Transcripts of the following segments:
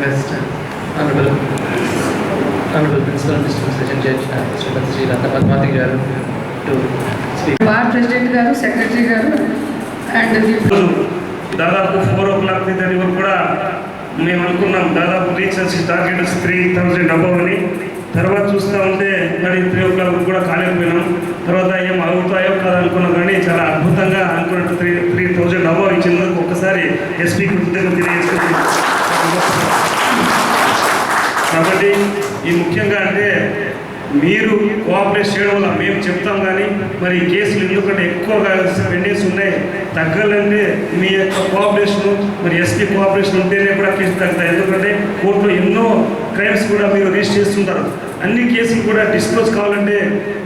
request uh, Honorable Honorable Principal District Session Judge Srimati Sri Radha Padmati garu to speak. Bar president గారు secretary గారు and the రోజు దాదాపు four ఓ clock దాని వరకు కూడా మేము అనుకున్నాం దాదాపు research target three thousand above అని. తర్వాత చూస్తూ ఉంటే మరి త్రీ ఓ క్లాక్ కూడా కాలేకపోయినాం. తర్వాత ఏం అవుతాయో కాదు అనుకున్నాం కానీ చాలా అద్భుతంగా అనుకున్నట్టు త్రీ త్రీ థౌజండ్ అబౌవ్ ఇచ్చినందుకు ఒకసారి ఎస్పీ కృతజ్ఞత తెలియజేసుకుంటున్నాం. కాబట్టి ఈ ముఖ్యంగా అంటే మీరు కోఆపరేట్ చేయడం వల్ల మేము చెప్తాం కానీ మరి కేసులు ఎందుకంటే ఎక్కువగా పెండింగ్స్ ఉన్నాయి. తగ్గాలంటే మీ యొక్క కోఆపరేషన్ మరి ఎస్పీ కోఆపరేషన్ ఉంటేనే కూడా కేసు తగ్గుతాయి. ఎందుకంటే కోర్టులో ఎన్నో క్రైమ్స్ కూడా మీరు రిజిస్టర్ చేస్తుంటారు. అన్ని కేసులు కూడా డిస్క్లోజ్ కావాలంటే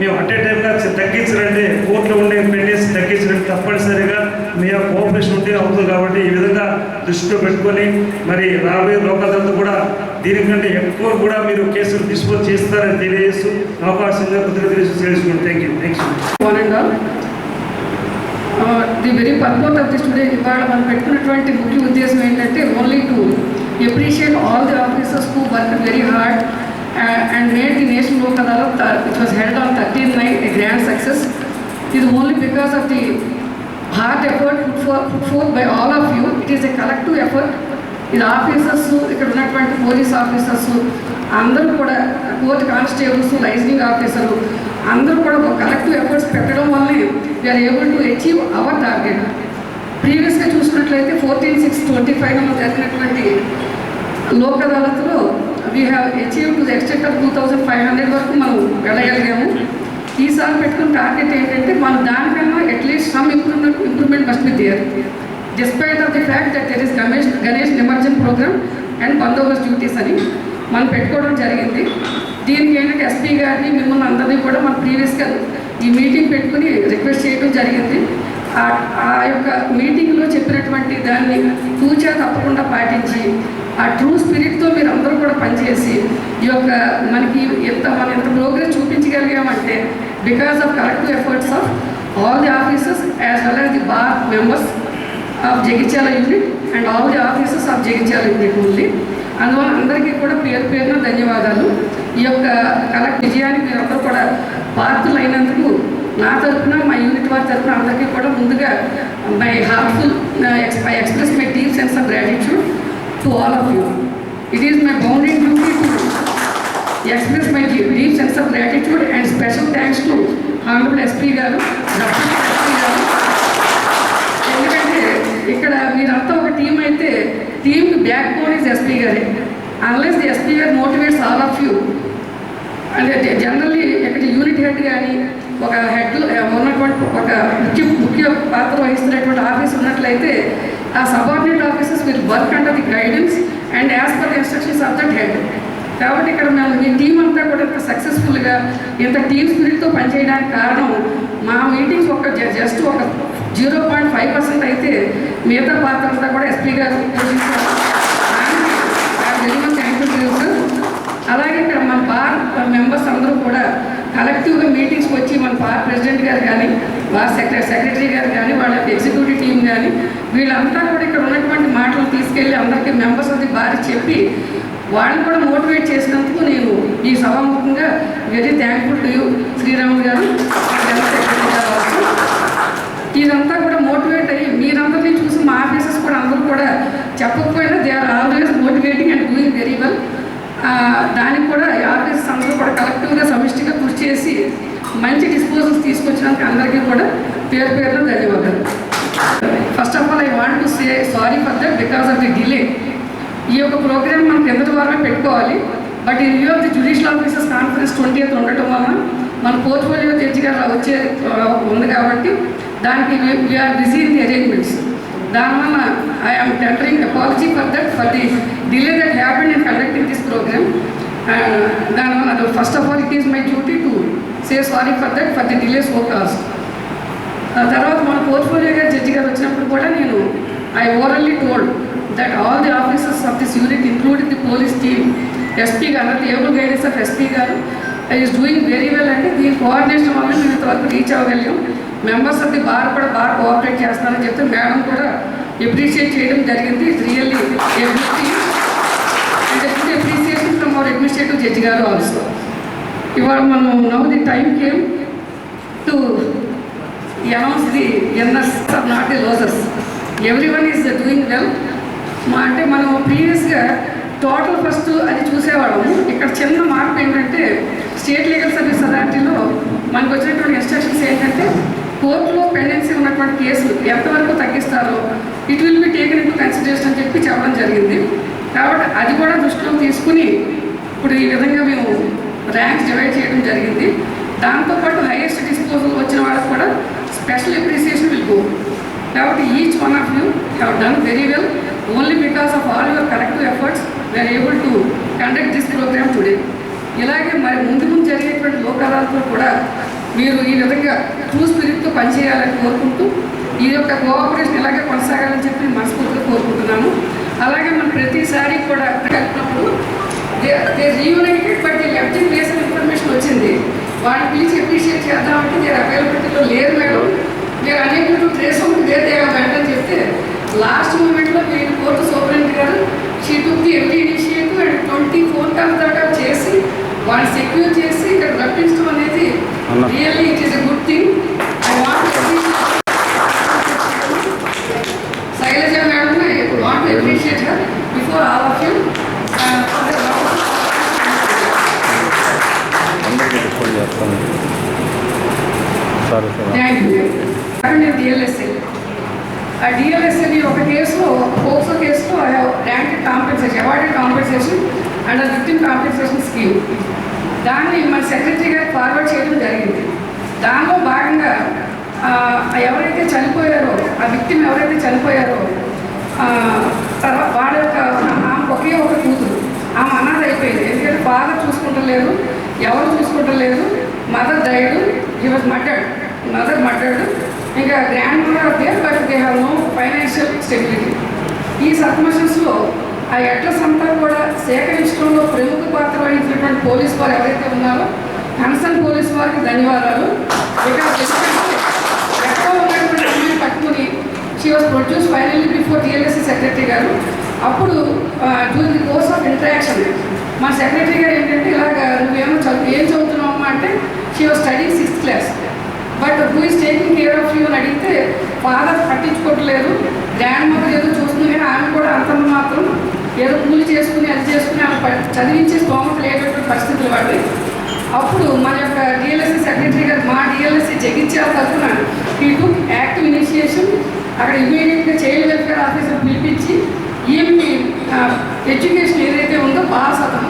మేము అట్ ఏ టైంగా తగ్గించాలంటే కోర్టులో ఉండే పెండింగ్స్ తగ్గించడానికి తప్పనిసరిగా మీ యొక్క కోఆపరేషన్ ఉంటే అవుతుంది కాబట్టి ఈ విధంగా దృష్టిలో పెట్టుకొని మరి రాబోయే లోకాలతో కూడా దీనికంటే ఎక్కువ కూడా మీరు కేసులు డిస్పోజ్ చేస్తారని తెలియజేస్తూ అవకాశంగా కృతజ్ఞతలు తెలుసుకుంటాం thank you thank the very purport of the today ఇవాళ మనం పెట్టుకున్నటువంటి ముఖ్య ఉద్దేశం ఏంటంటే only to appreciate all the officers who work very hard and made the national Lok Adalat which was held on thirteen nine a grand success ఇది only because of the hard effort put forth put forth by all of you it is a collective effort ఇది officers ఇక్కడ ఉన్నటువంటి police officers అందరూ కూడా court constables liaisoning ఆఫీసర్లు అందరూ కూడా ఒక కలెక్టివ్ ఎఫర్ట్స్ పెట్టడం వల్లే we are able to achieve our target ప్రీవియస్గా చూసుకున్నట్లయితే ఫోర్టీన్ సిక్స్ ట్వంటీ ఫైవ్లో జరిగినటువంటి Lok అదాలత్లో we have achieve to the extent of two thousand five hundred వరకు మనం వెళ్ళగలిగాము. ఈసారి పెట్టుకున్న టార్గెట్ ఏంటంటే మనం దానికన్నా at least some improvement improvement must be there despite of the fact that there is Ganesh Ganesh Nimajjan program and bandobast duties అని మనం పెట్టుకోవడం జరిగింది. దీనికి ఏంటంటే ఎస్పీ గారిని మిమ్మల్ని అందరినీ కూడా మనం ప్రీవియస్గా ఈ మీటింగ్ పెట్టుకుని రిక్వెస్ట్ చేయడం జరిగింది. ఆ- ఆ యొక్క మీటింగ్లో చెప్పినటువంటి దాన్ని తూచా తప్పకుండా పాటించి ఆ ట్రూ స్పిరిట్తో మీరు అందరూ కూడా పనిచేసి ఈ యొక్క మనకి ఎంత మన ఎంత progress చూపించగలిగామంటే because of collective efforts of all the officers as well as the bar members of Jagtial unit and all the officers of Jagtial unit only అందువల్ల అందరికీ కూడా పేరు పేరున ధన్యవాదాలు. ఈ యొక్క కలెక్ట్ విజయానికి మీరు కూడా పాత్రలు అయినందుకు నా తరఫున మా యూనిట్ వారి తరఫున అందరికీ కూడా ముందుగా my heartful I express my deep sense of gratitude to all of you it is my bounding duty to express my deep, deep sense of gratitude and special thanks to Honorable గారు doctor గారు ఎందుకంటే ఇక్కడ మీరంతా ఒక team అయితే team backbone is SP గారే. Unless the SP గారు motivates all of you. అంటే జనరల్లీ ఇక్కడ యూనిట్ హెడ్ కానీ ఒక హెడ్ ఉన్నటువంటి ఒక ముఖ్య ముఖ్య పాత్ర వహిస్తున్నటువంటి ఆఫీస్ ఉన్నట్లయితే ఆ subordinate officers with work under the guidance and as per the instructions of that head. కాబట్టి ఇక్కడ మేము మీ టీం అంతా కూడా ఇంత సక్సెస్ఫుల్గా ఇంత టీమ్ స్పిరిట్తో పనిచేయడానికి కారణం మా మీటింగ్స్ ఒక జస్ట్ ఒక జీరో పాయింట్ ఫైవ్ పర్సెంట్ అయితే మిగతా పాత్ర అంతా కూడా ఎస్పీ గారు అలాగే ఇక్కడ మన బార్ మెంబర్స్ అందరూ కూడా కలెక్టివ్గా మీటింగ్స్కి వచ్చి మన బార్ ప్రెసిడెంట్ గారు కానీ బార్ సెక్రటరీ సెక్రటరీ గారు కానీ వాళ్ళ ఎగ్జిక్యూటివ్ టీం కానీ వీళ్ళంతా కూడా ఇక్కడ ఉన్నటువంటి మాటలు తీసుకెళ్ళి అందరికీ మెంబర్స్ అది బారి చెప్పి వాళ్ళని కూడా మోటివేట్ చేసినందుకు నేను ఈ సభాముఖంగా very thankful to you Sriramulu గారు జనరల్ సెక్రటరీ గారు. ఇదంతా కూడా మోటివేట్ అయ్యి మీరందరినీ చూసి మా ఆఫీసర్స్ కూడా అందరూ కూడా చెప్పకపోయినా they are always motivating and doing very well. దానికి కూడా ఈ ఆఫీసర్స్ అందరూ కూడా కలెక్టివ్గా సమిష్టిగా కృషి చేసి మంచి డిస్పోజల్స్ తీసుకొచ్చినందుకు అందరికీ కూడా పేరు పేరున ధన్యవాదాలు. First of all I want to say sorry for that because of the delay ఈ యొక్క ప్రోగ్రామ్ మనం కిందటి వారమే పెట్టుకోవాలి. But in view of the judicial officers conference twenty eighth ఉండటం వలన మన పోర్ట్ఫోలియో జడ్జి గారు వచ్చే ఉంది కాబట్టి దానికి వీఆర్ బిజీ ది అరేంజ్మెంట్స్ దానివల్ల I'm tendering apology for that for the delay that happen in conducting this programme దానివల్ల first of all it is my duty to say sorry for that for the delay so cost తర్వాత మన portfolio గారు judge గారు వచ్చినప్పుడు కూడా నేను I orally told that all the officers of this unit including the police team SP గారు able guidance of SP garu is doing very well అంటే దీని కోఆర్డినేషన్ వల్ల మేము ఇంతవరకు రీచ్ అవ్వగలిగాం. మెంబర్స్ అది బార్ కూడా బాగా కోఆపరేట్ చేస్తున్నారని చెప్తే మేడం కూడా ఎప్రిషియేట్ చేయడం జరిగింది. ఇట్స్ రియల్లీ అడ్మినిస్ట్రేటివ్ జడ్జి గారు ఆల్సో ఇవాళ మనం now the time came to announce the NS are not the losses every one is doing well మా అంటే మనం ప్రీవియస్గా టోటల్ ఫస్ట్ అది చూసేవాళ్ళము. ఇక్కడ చిన్న మార్పు ఏంటంటే స్టేట్ లీగల్ సర్వీస్ అథారిటీలో మనకు వచ్చినటువంటి ఇన్స్ట్రక్షన్స్ ఏంటంటే కోర్టులో పెండెన్సీ ఉన్నటువంటి కేసులు ఎంతవరకు తగ్గిస్తారో it will be taken in consideration అని చెప్పి చెప్పడం జరిగింది. కాబట్టి అది కూడా దృష్టిలో తీసుకుని ఇప్పుడు ఈ విధంగా మేము ర్యాంక్స్ డివైడ్ చేయడం జరిగింది. దాంతోపాటు హైయెస్ట్ డిస్పోజల్ వచ్చిన వాళ్ళకి కూడా స్పెషల్ అప్రిసియేషన్ విల్ గో కాబట్టి each one of you have done very well only because of all your corrective efforts we're able to conduct this programme today ఇలాగే మరి ముందు ముందు జరిగేటువంటి లోకాలతో కూడా మీరు ఈ విధంగా ట్రూ స్పిరిట్తో పనిచేయాలని కోరుకుంటూ ఈ యొక్క కోఆపరేషన్ ఇలాగే కొనసాగాలని చెప్పి మనస్ఫూర్తిగా కోరుకుంటున్నాను. అలాగే మనం ప్రతిసారి కూడా కలిపినప్పుడు they reunited but they left in place information వచ్చింది. వాళ్ళని పిలిచి అప్రిషియేట్ చేద్దామంటే దేర్ అవైలబిలిటీలో లేరు మేడం. మీరు అనేక ట్రేస్ అవుట్ వేరే వెంటనే చెప్తే లాస్ట్ మూమెంట్లో మీరు కోర్టు సూపరింటెండెంట్ గారు she took the every initiative and twenty four calls దాకా చేసి వాళ్ళని సెక్యూర్ చేసి అనేది అన్న. Really it is a good thing I want Shailaja madam I want appreciate her before all of you అందరికీ డిస్కౌంట్ చేస్తాను సరే సరే థ్యాంక్ యూ నేను డిఎల్ఎస్ఏ ఆ డిఎల్ఎస్ఏని ఒక కేసులో పోక్సో కేసులో I have rank compensation awarded compensation and victim compensation scheme దాన్ని మన సెక్రటరీ గారు ఫార్వర్డ్ చేయడం జరిగింది. దానిలో భాగంగా ఎవరైతే చనిపోయారో ఆ విక్టిమ్ ఎవరైతే చనిపోయారో తర్వాత వాళ్ళ యొక్క ఆమె ఒకే ఒక కూతురు. ఆమె అనాథ అయిపోయింది. ఎందుకంటే ఫాదర్ చూసుకుంటలేరు ఎవరు చూసుకుంటలేరు mother died he was murdered mother murdered ఇంకా grand mother there but they have no financial stability ఈ సర్కమషన్స్లో ఆ అడ్రస్ అంతా కూడా సేకరించడంలో ప్రముఖ పాత్ర వహించినటువంటి పోలీస్ వారు ఎవరైతే ఉన్నారో కన్సర్న్ పోలీస్ వారికి ధన్యవాదాలు. బికాస్ ఉన్నటువంటి అమ్మాయిని పట్టుకుని she was produce finally before TLSC secretary గారు. అప్పుడు during the course of interaction మా సెక్రటరీ గారు ఏంటంటే ఇలాగ నువ్వేమో చదువు ఏం చదువుతున్నావు అమ్మా? అంటే she was study sixth class but who is taking care of you అని అడిగితే ఫాదర్ పట్టించుకోవట్లేదు గ్రాండ్ మదర్ ఏదో చూస్తుంది కానీ ఆమె కూడా చేసుకుని అది చేసుకుని ఆమె ప- చదివించే స్తోమత లేనటువంటి పరిస్థితులు వాడి అప్పుడు మన యొక్క డిఎల్ఎస్సీ సెక్రటరీ గారు మా డిఎల్ఎస్సీ జగించే తరఫున ఈ టుక్ యాక్టివ్ ఇనిషియేషన్ అక్కడ ఇమీడియట్గా చైల్డ్ వెల్ఫేర్ ఆఫీసర్ పిలిపించి ఈమె ఎడ్యుకేషన్ ఏదైతే ఉందో బాసతం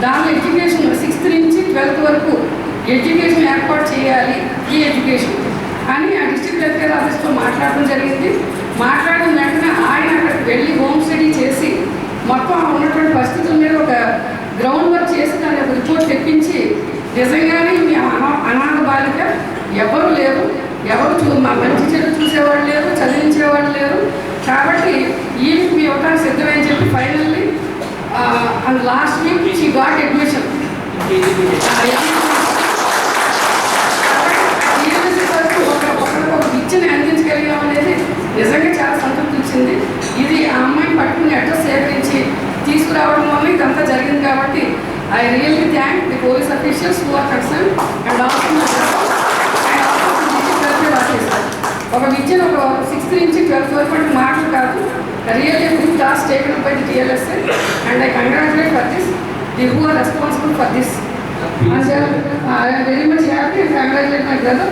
దానిలో ఎడ్యుకేషన్ సిక్స్త్ నుంచి ట్వెల్త్ వరకు ఎడ్యుకేషన్ ఏర్పాటు చేయాలి ఈ ఎడ్యుకేషన్ అని ఆ డిస్ట్రిక్ట్ వెల్ఫేర్ ఆఫీస్తో మాట్లాడడం జరిగింది. మాట్లాడిన వెంటనే ఆయన అక్కడికి వెళ్ళి హోమ్ స్టడీ చేసి మొత్తం ఉన్నటువంటి పరిస్థితుల మీద ఒక గ్రౌండ్ వర్క్ చేసి దాని ఒక రిపోర్ట్ తెప్పించి నిజంగానే మీ అనా- అనాథ బాలిక ఎవరు లేరు ఎవరు చూ మా మంచి చెడు చూసేవాళ్ళు లేరు చదివించేవాళ్ళు లేరు. కాబట్టి ఈ మీ ఇవ్వడానికి సిద్ధమని చెప్పి finally and last week she got admission ఒక విద్యని అందించగలిగాం అనేది నిజంగా చాలా సంతృప్తి ఇచ్చింది ఇది ఆ అమ్మాయిని పట్టుకుని అడ్రస్ సేకరించి తీసుకురావడం వల్ల ఇదంతా జరిగింది కాబట్టి I really thank the police officials who are concern and also ఒక విద్యను ఒక సిక్స్త్ నుంచి ట్వెల్త్ వరకు అంటే మాటలు కాదు. Really good task taken by the TLSA and I congratulate for this the who are responsible for this uh, I am very much happy and congratulate my brother